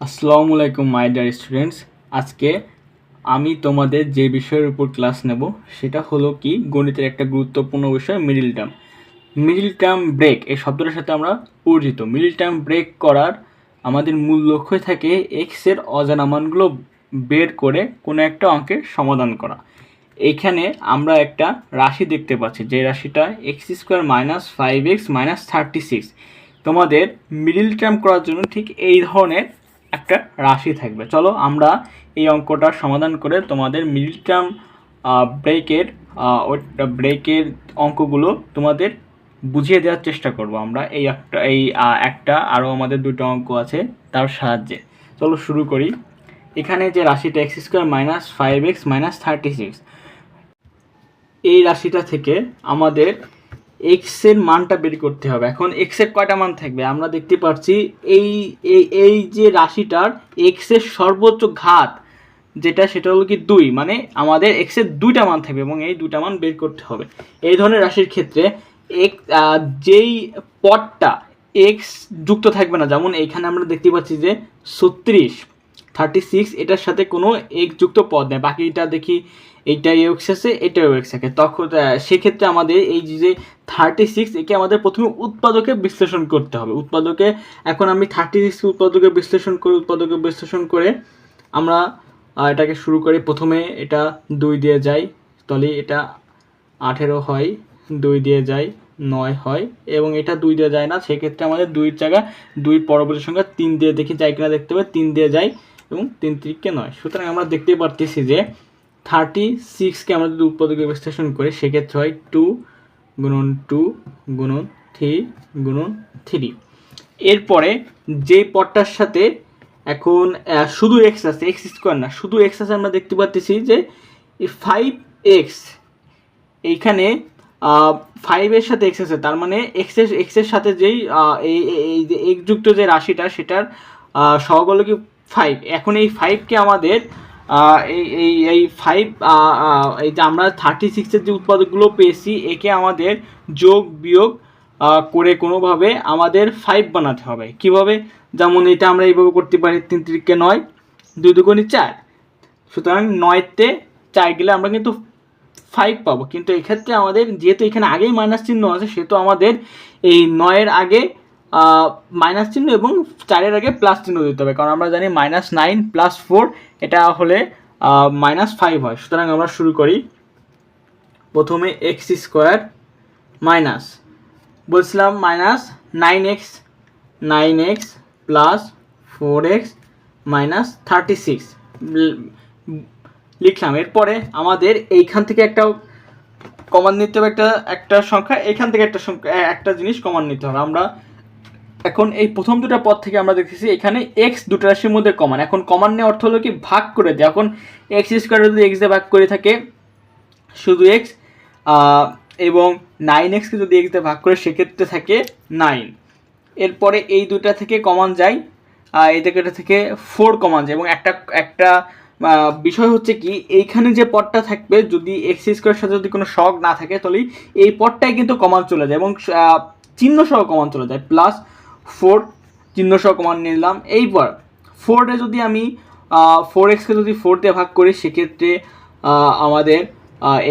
আসসালামু আলাইকুম my dear students আজকে আমি তোমাদের যে বিষয়ের উপর ক্লাস নেব, সেটা হলো কি? গণিতের একটা গুরুত্বপূর্ণ বিষয় middle term middle term break এই শব্দটার সাথে আমরা পরিচিত। মিডিল টার্ম ব্রেক করার আমাদের মূল লক্ষ্যই থাকে এক্সের অজানা মানগুলো বের করে কোনো একটা অঙ্কের সমাধান করা। এইখানে আমরা একটা রাশি দেখতে পাচ্ছি, যে রাশিটা x square minus five x minus thirty six তোমাদের মিডিল টার্ম করার জন্য ঠিক এই ধরনের একটা রাশি থাকবে। চলো আমরা এই অঙ্কটার সমাধান করে তোমাদের মিডিল টার্ম ব্রেকের ব্রেকের অঙ্কগুলো তোমাদের বুঝিয়ে দেওয়ার চেষ্টা করব আমরা। এই একটা এই একটা আরও আমাদের দুটো অঙ্ক আছে তার সাহায্যে। চলো শুরু করি। এখানে যে রাশিটা x square minus five x minus thirty six, এই রাশিটা থেকে আমাদের এক্সের মানটা বের করতে হবে। এখন এক্সের কয়টা মান থাকবে? আমরা দেখতে পাচ্ছি এই এই যে রাশিটার এক্সের সর্বোচ্চ ঘাত যেটা, সেটা হলো কি দুই। মানে আমাদের এক্সের দুইটা মান থাকবে এবং এই দুইটা মান বের করতে হবে। এই ধরনের রাশির ক্ষেত্রে এক যেই পদটা এক্স যুক্ত থাকবে না, যেমন এইখানে আমরা দেখতে পাচ্ছি যে ছত্রিশ থার্টি সিক্স এটার সাথে কোনো এক্স যুক্ত পদ নেই। বাকিটা দেখি এইটা এক্স আছে, এটাও এক্স আছে তখন সেক্ষেত্রে আমাদের এই যে থার্টি সিক্স একে আমাদের প্রথমে উৎপাদকে বিশ্লেষণ করতে হবে। উৎপাদকে, এখন আমি থার্টি সিক্স উৎপাদকে বিশ্লেষণ করে, উৎপাদকে বিশ্লেষণ করে আমরা এটাকে শুরু করি। প্রথমে এটা দুই দিয়ে যাই তাহলে এটা আঠেরো হয়, দুই দিয়ে যায়, নয় হয়, এবং এটা দুই দিয়ে যায় না। সেক্ষেত্রে আমাদের দুই জায়গা, দুই পরবর্তী সংখ্যা তিন দিয়ে দেখি, যাই কিনা দেখতে হবে, তিন দিয়ে যায় এবং তিন তিরিককে নয়। সুতরাং আমরা দেখতে পারতেছি যে থার্টি সিক্সকে আমরা যদি উৎপাদকে বিশ্লেষণ করি সেক্ষেত্রে হয় টু গুণন টু গুণন থ্রি গুণন থ্রি এরপরে যে পদটার সাথে এখন শুধু এক্স আছে এক্স স্কোয়ার না শুধু এক্স আছে আমরা দেখতে পাচ্ছি যে ফাইভ এক্স এইখানে ফাইভের সাথে এক্স আছে তার মানে এক্সের এক্সের সাথে যেই এই যে এক্স যুক্ত যে রাশিটা সেটার আহ, সহগ হলো কি ফাইভ এখন এই ফাইভকে আমাদের এই এই এই ফাইভ এই যে আমরা থার্টি সিক্সের যে উৎপাদকগুলো পেয়েছি, একে আমাদের যোগ বিয়োগ করে কোনোভাবে আমাদের ফাইভ বানাতে হবে। কীভাবে? যেমন এটা আমরা এইভাবে করতে পারি, তিন তিরিককে নয়, দুই দুগুণি চার। সুতরাং নয়তে চার গেলে আমরা কিন্তু ফাইভ পাবো। কিন্তু এক্ষেত্রে আমাদের, যেহেতু এখানে আগেই মাইনাস চিহ্ন আছে, সেহেতু আমাদের এই নয়ের আগে মাইনাস চিহ্ন এবং চারের আগে প্লাস চিহ্ন দিতে হবে। কারণ আমরা জানি মাইনাস নাইন প্লাস ফোর এটা হলে মাইনাস ফাইভ হয়। সুতরাং আমরা শুরু করি। প্রথমে এক্স স্কোয়ার মাইনাস বলছিলাম minus nine x nine x plus four x minus thirty six লিখলাম। এরপরে আমাদের এইখান থেকে একটা কমান নিতে হবে, একটা একটা সংখ্যা। এখান থেকে একটা সংখ্যা একটা জিনিস কমান নিতে হবে। আমরা এখন এই প্রথম দুটো পদ থেকে আমরা দেখতেছি, এখানে এক্স দুটো রাশির মধ্যে কমান এখন কমান নেওয়ার অর্থ হলো কি, ভাগ করে দেয় এখন এক্স স্কোয়ার যদি এক্স দিয়ে ভাগ করে থাকে, শুধু এক্স এবং নাইন এক্সকে যদি এক্স দিয়ে ভাগ করে, সেক্ষেত্রে থাকে নাইন এরপরে এই দুটা থেকে কমান যায় এই থেকে থেকে ফোর কমান যায়। এবং একটা একটা বিষয় হচ্ছে কি, এইখানে যে পদটা থাকবে, যদি এক্স স্কোয়ারের সাথে যদি কোনো শখ না থাকে তাহলে এই পদটাই কিন্তু কমান চলে যায়। এবং চিহ্ন সহ কমান চলে যায়। প্লাস ফোর চিহ্ন সহ কমন নিলাম। এইবার ফোরে যদি আমি ফোর এক্সকে যদি ফোর দিয়ে ভাগ করি, সেক্ষেত্রে আমাদের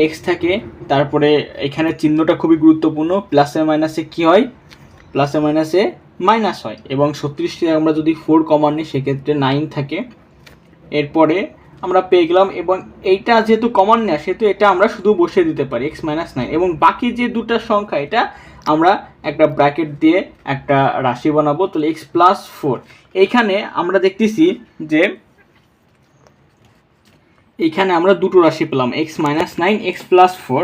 এক্স থাকে। তারপরে এখানে চিহ্নটা খুবই গুরুত্বপূর্ণ। প্লাসে মাইনাসে কী হয়? প্লাসে মাইনাসে মাইনাস হয়। এবং ছত্রিশটি আমরা যদি ফোর কমান নিই, সেক্ষেত্রে নাইন থাকে। এরপরে আমরা পেয়ে গেলাম এবং এইটা যেহেতু কমন নেয়, সেহেতু এটা আমরা শুধু বসিয়ে দিতে পারি এক্স মাইনাস নাইন এবং বাকি যে দুটো সংখ্যা, এটা আমরা একটা ব্র্যাকেট দিয়ে একটা রাশি বানাবো, তাহলে এক্স প্লাস ফোর এইখানে আমরা দেখতেছি যে এইখানে আমরা দুটো রাশি পেলাম x minus nine x plus four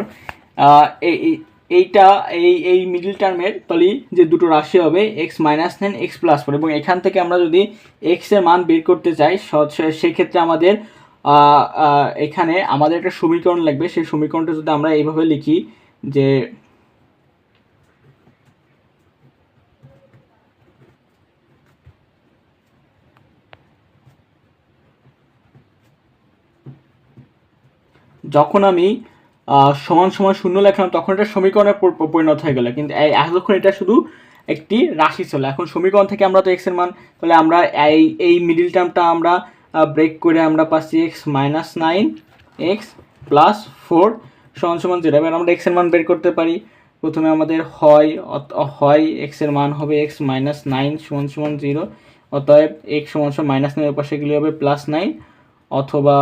এইটা, এই এই মিডিল টার্মের তাহলে যে দুটো রাশি হবে x minus nine x plus four এবং এখান থেকে আমরা যদি এক্সের মান বের করতে চাই সেক্ষেত্রে আমাদের এখানে আমাদের একটা সমীকরণ লাগবে। সেই সমীকরণটা যদি আমরা এইভাবে লিখি যে যখন আমি সমান সমান শূন্য লেখলাম, তখন এটা সমীকরণে পরিণত হয়ে গেল। কিন্তু এখন এটা শুধু একটি রাশি ছিল। এখন সমীকরণ থেকে আমরা তো এক্সের মান, তাহলে আমরা এই এই মিডিল টার্মটা আমরা ব্রেক করে আমরা পাচ্ছি x minus nine x plus four সমান সমান জিরো এবার আমরা এক্সের মান বের করতে পারি। প্রথমে আমাদের হয় হয় এক্সের মান হবে এক্স মাইনাস নাইন সমান সমান জিরো অতএব এক্স সমান সমান মাইনাস নাইনের পাশে গেলে হবে প্লাস নাইন অথবা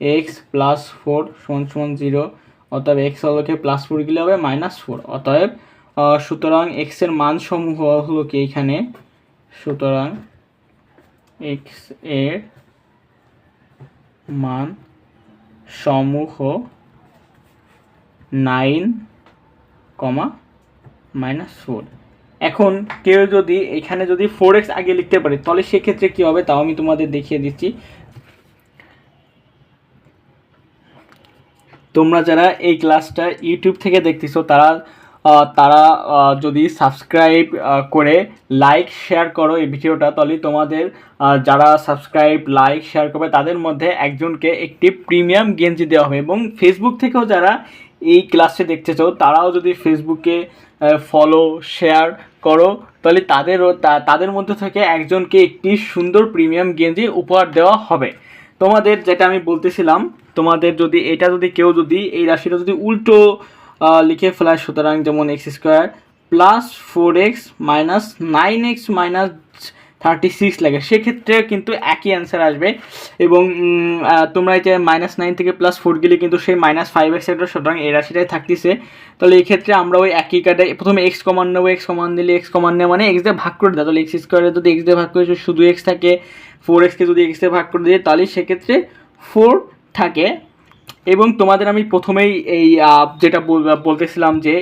এক্স প্লাস ফোর সমান সমান জিরো অতএব এক্স হলোকে প্লাস ফোর গেলে হবে মাইনাস ফোর অতএব সুতরাং এক্সের মান সমূহ হলো কি এখানে? সুতরাং এক্সের মান সমূহ নাইন কমা মাইনাস ফোর এখন কেউ যদি, এখানে যদি ফোর এক্স আগে লিখতে পারে, তাহলে সেক্ষেত্রে কী হবে? তাও আমি তোমাদের দেখিয়ে দিচ্ছি। তোমরা যারা এই ক্লাসটা ইউটিউব থেকে দেখতেছো, তারা তারা যদি সাবস্ক্রাইব করে লাইক শেয়ার করো এই ভিডিওটা, তাহলে তোমাদের যারা সাবস্ক্রাইব লাইক শেয়ার করবে, তাদের মধ্যে একজনকে একটি প্রিমিয়াম গেঞ্জি দেওয়া হবে। এবং ফেসবুক থেকেও যারা এই ক্লাসে দেখতেছো, তারাও যদি ফেসবুকে ফলো শেয়ার করো, তাহলে তাদেরও তাদের মধ্যে থেকে একজনকে একটি সুন্দর প্রিমিয়াম গেঞ্জি উপহার দেওয়া হবে। তোমাদের যেটা আমি বলতেছিলাম তোমাদের যদি, এটা যদি কেউ যদি, এই রাশিটা যদি উল্টো লিখে ফেলায় সুতরাং যেমন x square plus four x minus nine x minus thirty six লাগে। সেক্ষেত্রে কিন্তু একই অ্যান্সার আসবে। এবং তোমরা এই যে মাইনাস নাইন থেকে প্লাস ফোর গেলে কিন্তু সেই মাইনাস ফাইভ এক্স এটা সুতরাং এই রাশিটাই থাকতেছে। তাহলে এই ক্ষেত্রে আমরা ওই একই কার্ডে প্রথমে এক্স কমান নেব এক্স কমান দিলে এক্স কমান নেওয়া মানে এক্স দিয়ে ভাগ করে দেয়। তাহলে এক্স স্কোয়ারে যদি এক্স দিয়ে ভাগ করে শুধু এক্স থাকে ফোর এক্সকে যদি এক্স দিয়ে ভাগ করে দিই, তাহলে সেক্ষেত্রে ফোর থাকে এবং তোমাদের আমি প্রথমেই এই যেটা বলতেছিলাম যে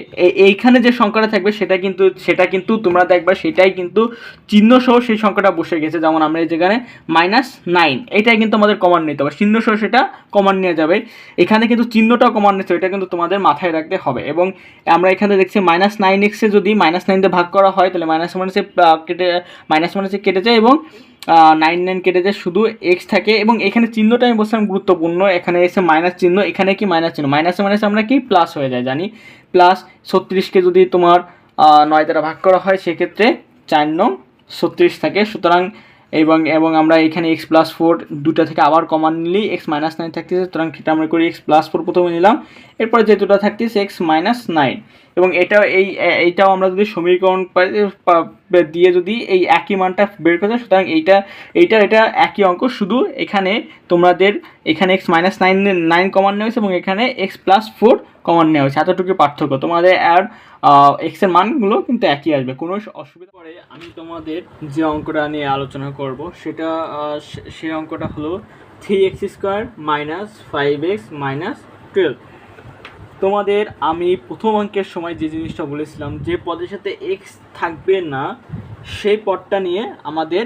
এইখানে যে সংখ্যাটা থাকবে সেটা কিন্তু সেটা কিন্তু তোমরা দেখবা, সেটাই কিন্তু চিহ্ন সহ সেই সংখ্যাটা বসে গেছে। যেমন আমরা এই যেখানে মাইনাস নাইন এটাই কিন্তু আমাদের কমান নিতে হবে। চিহ্ন সহ সেটা কমান নিয়ে যাবে। এখানে কিন্তু চিহ্নটাও কমান হবে, এটা কিন্তু তোমাদের মাথায় রাখতে হবে। এবং আমরা এখানে দেখছি মাইনাস নাইন এক্সে যদি মাইনাস নাইন দিয়ে ভাগ করা হয়, তাহলে মাইনাস মাইনাসে কেটে মাইনাস মাইনাসে কেটে যায় এবং নাইন নাইন কেটে যায় শুধু এক্স থাকে এবং এখানে চিহ্নটা আমি বলছিলাম গুরুত্বপূর্ণ, এখানে এসে মাইনাস চিহ্ন, এখানে কি মাইনাস চিহ্ন? মাইনাসে মাইনাসে আমরা কি? প্লাস হয়ে যায়, জানি? প্লাস ছত্রিশকে যদি তোমার নয় দ্বারা ভাগ করা হয়, সেক্ষেত্রে চার নং ছত্রিশ থাকে। সুতরাং এবং এবং আমরা এখানে এক্স প্লাস ফোর দুটা থেকে আবার কমান নিলেই এক্স মাইনাস নাইন থাকতেছে। সুতরাং সেটা আমরা করি এক্স প্লাস ফোর প্রথমে নিলাম। এরপরে যে দুটা থাকতেছে এক্স মাইনাস নাইন এবং এটা এই এইটাও আমরা যদি সমীকরণ দিয়ে যদি এই একই মানটা বের করে সুতরাং এইটা, এইটার এটা একই অঙ্ক, শুধু এখানে তোমাদের এখানে এক্স মাইনাস নাইন নাইন কমান নেওয়া হয়েছে এবং এখানে এক্স প্লাস ফোর কমান নেওয়া হয়েছে। এতটুকু পার্থক্য। তোমাদের আর এক্সের মানগুলো কিন্তু একই আসবে। কোনো অসুবিধা পরে আমি তোমাদের যে অঙ্কটা নিয়ে আলোচনা করব, সেটা সেই অঙ্কটা হলো three x square minus five x minus twelve তোমাদের আমি প্রথম অঙ্কের সময় যে জিনিসটা বলেছিলাম, যে পদের সাথে এক্স থাকবে না, সেই পদটা নিয়ে আমাদের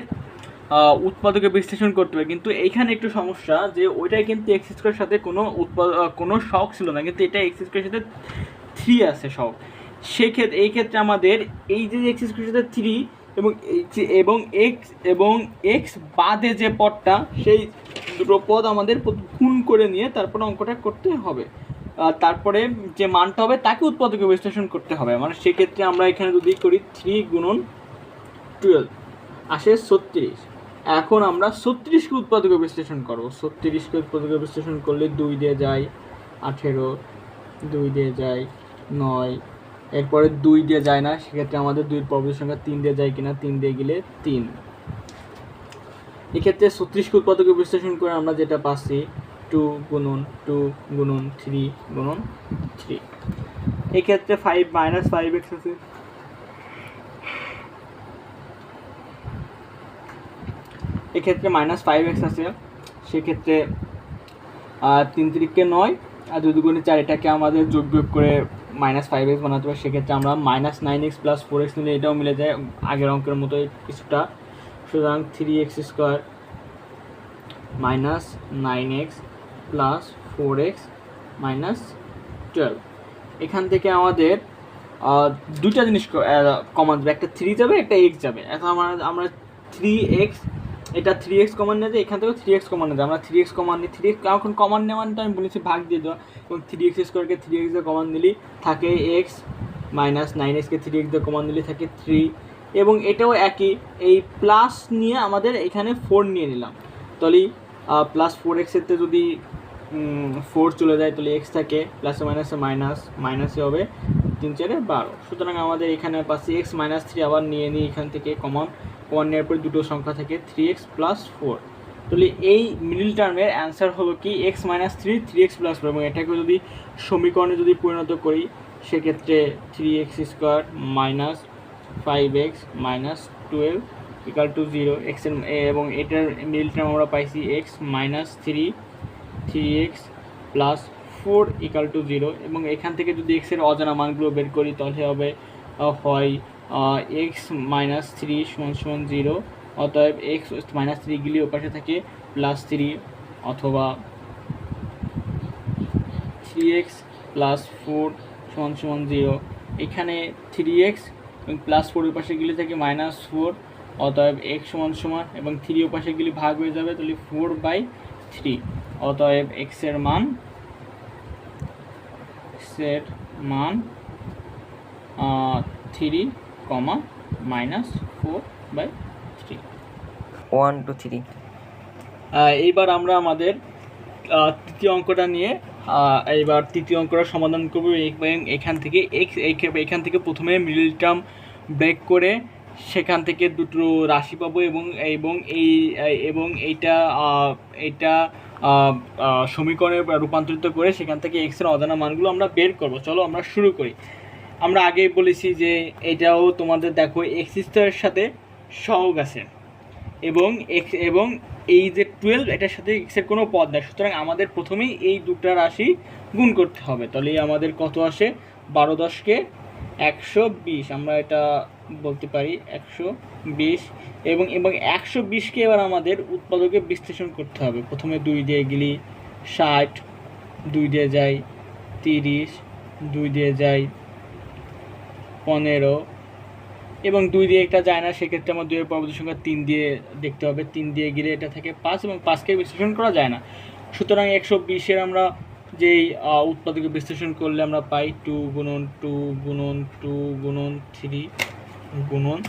উৎপাদকে বিশ্লেষণ করতে হবে। কিন্তু এইখানে একটু সমস্যা যে ওইটাই কিন্তু এক্স স্কোয়ারের সাথে কোনো উৎপাদ কোনো শখ ছিল না। কিন্তু এটা এক্স স্কোয়ারের সাথে থ্রি আছে শখ সেক্ষেত্রে, এই ক্ষেত্রে আমাদের এই যে এক্স স্কোয়ারের সাথে থ্রি এবং এবং এক্স এবং এক্স বাদে যে পদটা, সেই দুটো পদ আমাদের গুণ করে নিয়ে তারপরে অঙ্কটা করতে হবে। তারপরে যে মানটা হবে তাকে উৎপাদকে বিশ্লেষণ করতে হবে। মানে সেক্ষেত্রে আমরা এখানে যদি করি থ্রি গুণন টুয়েলভ আসে ছত্রিশ। এখন আমরা ছত্রিশকে উৎপাদকে বিশ্লেষণ করব। ছত্রিশকে উৎপাদকে বিশ্লেষণ করলে দুই দিয়ে যায় আঠেরো, দুই দিয়ে যায় নয়। এরপরে দুই দিয়ে যায় না, সেক্ষেত্রে আমাদের দুই পর্বের সংখ্যা তিন দিয়ে যায় কিনা, তিন দিয়ে গেলে তিন। এক্ষেত্রে ছত্রিশকে উৎপাদকে বিশ্লেষণ করে আমরা যেটা পাচ্ছি টু গুণন টু গুণন থ্রি গুণন থ্রি। এক্ষেত্রে ফাইভ মাইনাস ফাইভ এক্স আছে। এক্ষেত্রে মাইনাস ফাইভ এক্স আছে। সেক্ষেত্রে তিন তিরিককে নয় আর দুই দুগুণে চার, এটাকে আমাদের যোগ বিয়োগ করে মাইনাস ফাইভ এক্স বানাতে হবে। সেক্ষেত্রে আমরা minus nine x plus four x নিলে এটাও মিলে যায় আগের অঙ্কের মতো কিছুটা। সুতরাং three x square minus nine x plus four x minus twelve এখান থেকে আমাদের দুইটা জিনিস কমন যাবে। একটা থ্রি যাবে, একটা এক্স যাবে। এখন আমরা আমরা থ্রি এক্স এটা থ্রি এক্স কমান নিয়ে যায় এখান থেকেও থ্রি এক্স কমান নিয়ে যায় আমরা থ্রি এক্স কমান নিই। থ্রি এক্স এখন কমান নেওয়ার তো আমি বলেছি ভাগ দিয়ে দেওয়া। এবং থ্রি এক্স স্কোয়ারকে থ্রি এক্স কমান দিলেই থাকে এক্স মাইনাস নাইন এক্সকে থ্রি এক্স দিয়ে কমান দিলে থাকে থ্রি এবং এটাও একই। এই প্লাস নিয়ে আমাদের এখানে ফোর নিয়ে নিলাম। তাহলে প্লাস ফোর এক্সেতে যদি ফোর চলে যায়, তাহলে এক্স থাকে প্লাসে মাইনাসে মাইনাস মাইনাসে হবে তিন, চারে বারো। সুতরাং আমাদের এখানে পাচ্ছি এক্স মাইনাস থ্রি আবার নিয়ে নিই এখান থেকে কমন কমন নেওয়ার পরে দুটো সংখ্যা থাকে থ্রি এক্স প্লাস ফোর তাহলে এই মিডিল টার্মের অ্যান্সার হলো কি x minus three three x plus four এবং এটাকে যদি সমীকরণে যদি পরিণত করি, সেক্ষেত্রে three x square minus five x minus twelve equal to zero এক্সের এবং এটার মিডিল টার্ম আমরা পাইছি x minus three three x plus four equal to zero এবং এখান থেকে যদি এক্সের অজানা মানগুলো বের করি, তাহলে হবে হয় এক্স মাইনাস থ্রি সমান সমান জিরো অতএব এক্স মাইনাস থ্রি গিলি ওপাশে থাকে প্লাস থ্রি অথবা থ্রি এক্স প্লাস ফোর সমান সমান জিরো এখানে থ্রি এক্স প্লাস ফোর পাশে গেলে থাকে মাইনাস ফোর অতএব এক্স সমান সমান এবং থ্রি পাশে গেলে ভাগ হয়ে যাবে, তাহলে ফোর বাই থ্রি অতএব এক্সের মান এক্সের মান three comma minus four by three one two three এইবার আমরা আমাদের তৃতীয় অঙ্কটা নিয়ে এইবার তৃতীয় অঙ্কটা সমাধান করব এবং এখান থেকে এক্স এখান থেকে প্রথমে মিডল টার্ম ব্রেক করে সেখান থেকে দুটো রাশি পাবো এবং এবং এই এবং এইটা এইটা সমীকরণে রূপান্তরিত করে সেখান থেকে এক্সের অজানা মানগুলো আমরা বের করব। চলো আমরা শুরু করি। আমরা আগেই বলেছি যে এটাও তোমাদের দেখো এক্স সাথে সহগ আছে এবং এক্স এবং এই যে টুয়েলভ এটার সাথে এক্সের কোনো পদ নেই। সুতরাং আমাদের প্রথমেই এই দুটা রাশি গুণ করতে হবে। তাহলে আমাদের কত আসে? বারো দশকে একশো বিশ। আমরা এটা বলতে পারি, একশো বিশ এবং এবং একশো বিশকে এবার আমাদের উৎপাদকে বিশ্লেষণ করতে হবে। প্রথমে দুই দিয়ে গেলি, ষাট, দুই দিয়ে যাই তিরিশ, দুই দিয়ে যাই পনেরো এবং দুই দিয়ে একটা যায় না, সেক্ষেত্রে আমার দুইয়ের পরবর্তী সংখ্যা তিন দিয়ে দেখতে হবে। তিন দিয়ে গেলে এটা থাকে পাঁচ এবং পাঁচকে বিশ্লেষণ করা যায় না। সুতরাং একশো বিশের আমরা যেই উৎপাদকে বিশ্লেষণ করলে আমরা পাই টু গুণন টু গুণন টু গুণন থ্রি গুণন।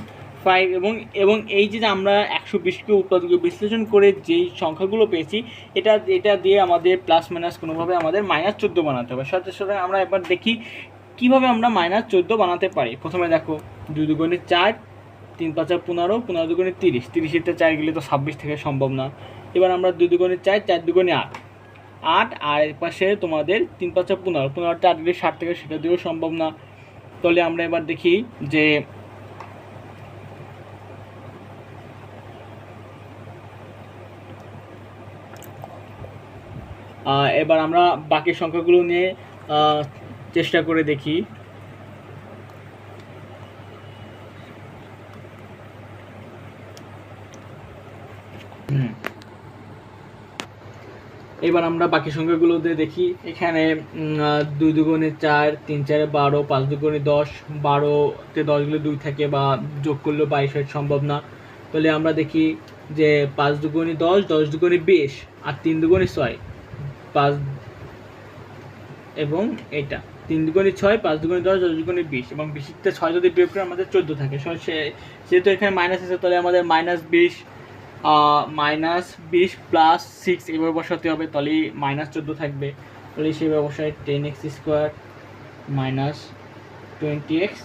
ফাইভ এবং এবং এই যে আমরা একশো বিশকে উৎপাদকে বিশ্লেষণ করে যেই সংখ্যাগুলো পেয়েছি, এটা এটা দিয়ে আমাদের প্লাস মাইনাস কোনোভাবে আমাদের মাইনাস চোদ্দ বানাতে হবে। সাথে সাথে আমরা এবার দেখি কীভাবে আমরা মাইনাস চোদ্দ বানাতে পারি। প্রথমে দেখো, দুই দুগুণে চার, তিন পাঁচা পনেরো পনেরো দুগুণে তিরিশ। তিরিশেরটা চার গেলে তো ছাব্বিশ থেকে সম্ভব না। এবার আমরা দুই দুগুণে চার চার দুগুণে আট। আট, আর এর পাশে তোমাদের তিন পাঁচা পনেরো। পনেরোটা আট গেলে ষাট থেকে সেটা দিয়েও সম্ভব না। তাহলে আমরা এবার দেখি যে এবার আমরা বাকি সংখ্যাগুলো নিয়ে চেষ্টা করে দেখি। এবার আমরা বাকি সংখ্যাগুলোতে দেখি। এখানে দুই দুগুণে চার, তিন চারে বারো, পাঁচ দুগুণে দশ, বারোতে দশগুলো দুই থাকে বা যোগ করলেও বাইশ হয়, সম্ভব না। তাহলে আমরা দেখি যে পাঁচ দুগুণে দশ দশ দুগুণে বিশ, আর তিন দুগুণে ছয়। পাঁচ এবং এটা। তিন দুগুণে ছয়, পাঁচ দুগুণে দশ দশ দুগুণে বিশ এবং বিশিতে ছয় যদি বিয়োগ করে আমাদের চোদ্দ থাকে। যেহেতু এখানে মাইনাস আছে, তাহলে আমাদের মাইনাস বিশ মাইনাস বিশ প্লাস সিক্স এভাবে বসাতে হবে তাহলে মাইনাস চোদ্দ থাকবে। তাহলে সেই ব্যবসায় ten x square minus twenty x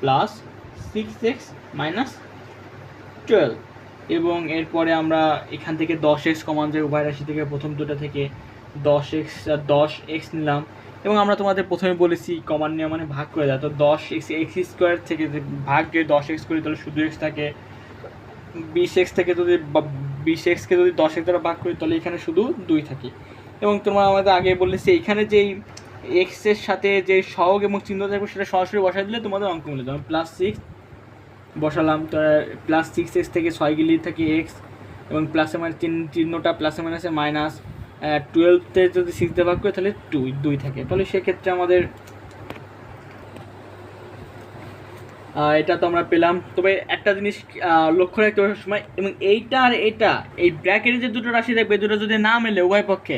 plus six x minus twelve এবং এরপরে আমরা এখান থেকে দশ এক্স কমান যায় উভয় রাশি থেকে প্রথম দুটো থেকে দশ এক্স দশ এক্স নিলাম। এবং আমরা তোমাদের প্রথমে বলেছি কমান নিয়ে মানে ভাগ করে দেয় তো দশ এক্স এক্স স্কোয়ার থেকে যে ভাগ দিয়ে দশ এক্স করি, তাহলে শুধু এক্স থাকে। বিশ এক্স থেকে যদি বিশ এক্সকে যদি দশ এক্স দ্বারা ভাগ করি, তাহলে এখানে শুধু দুই থাকে। এবং তোমার আমাদের আগে বলেছি, এখানে যেই এক্সের সাথে যে সহগ এবং চিহ্ন থাকবে, সেটা সরাসরি বসাই দিলে তোমাদের অঙ্ক মিলে যাবে। প্লাস সিক্স বসালাম। তো প্লাস সিক্স এক্স থেকে ছয় গেলেই থাকে এক্স এবং প্লাসে মানে চিহ্ন চিহ্নটা প্লাসে মাইনাসে মাইনাস টুয়েলভতে যদি সিক্স ভাগ করে, তাহলে টু দুই থাকে। তাহলে সেক্ষেত্রে আমাদের এটা তো আমরা পেলাম। তবে একটা জিনিস লক্ষ্য রাখতে হবে সময় এবং এইটা আর এটা, এই ব্র্যাকেটে যে দুটো রাশি থাকবে দুটো যদি না মেলে উভয় পক্ষে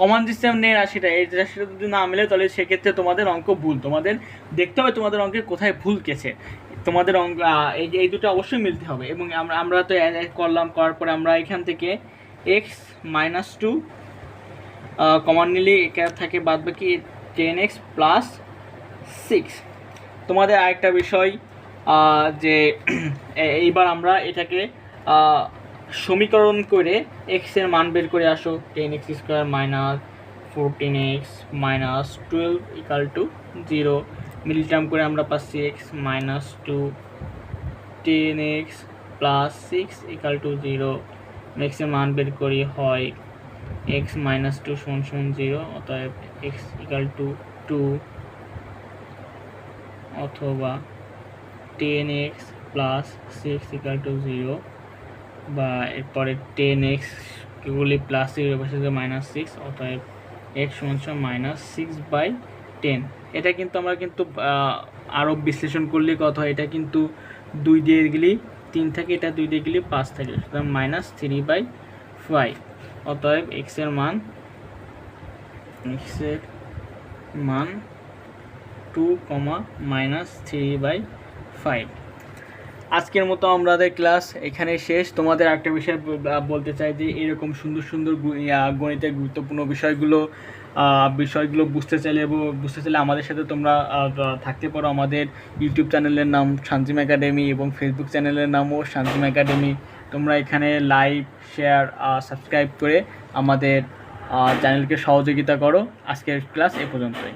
কমন সিস্টেম নেই রাশিটা, এই রাশিটা যদি না মেলে, তাহলে সেক্ষেত্রে তোমাদের অঙ্ক ভুল। তোমাদের দেখতে হবে তোমাদের অঙ্কে কোথায় ভুল গেছে। তোমাদের অঙ্ক এই এই দুটো অবশ্যই মিলতে হবে। এবং আমরা আমরা তো করলাম, করার পরে আমরা এখান থেকে এক্স মাইনাস টু কমন নিলে থাকে বাদ বাকি টেন এক্স প্লাস সিক্স তোমাদের আরেকটা বিষয় যে এইবার আমরা এটাকে সমীকরণ করে এক্সের মান বের করে আসো। Ten x square minus fourteen x minus twelve equal to zero middle term করে আমরা পাচ্ছি x minus two ten x plus six equal to zero এক্সের মান বের করি হয় এক্স মাইনাস টু সমান সমান জিরো অতএব এক্স ইকাল টু টু অথবা ten x plus six equal to zero বা এরপরে টেন এক্স এগুলি প্লাস জিরো পাশে মাইনাস সিক্স অতএব এক্স সমান মাইনাস সিক্স বাই টেন এটা কিন্তু আমরা কিন্তু আরব আরও বিশ্লেষণ করলে কত হয়। এটা কিন্তু দুই দিয়ে গেলে তিন থাকে, এটা দুই দিয়ে গেলে পাঁচ থাকে। সুতরাং মাইনাস থ্রি বাই ফাইভ অতএব এক্সের মান এক্সের মান two comma minus three by five আজকের মতো আমাদের ক্লাস এখানে শেষ। তোমাদের একটা বিষয় বলতে চাই যে, এরকম সুন্দর সুন্দর গণিতের গুরুত্বপূর্ণ বিষয়গুলো বিষয়গুলো বুঝতে চাইলে এবং বুঝতে চাইলে আমাদের সাথে তোমরা থাকতে পারো। আমাদের ইউটিউব চ্যানেলের নাম শান্তিম একাডেমি এবং ফেসবুক চ্যানেলের নামও শান্তিম একাডেমি তোমরা এখানে লাইক শেয়ার সাবস্ক্রাইব করে আমাদের চ্যানেলকে সহযোগিতা করো। আজকের ক্লাস এ পর্যন্তই।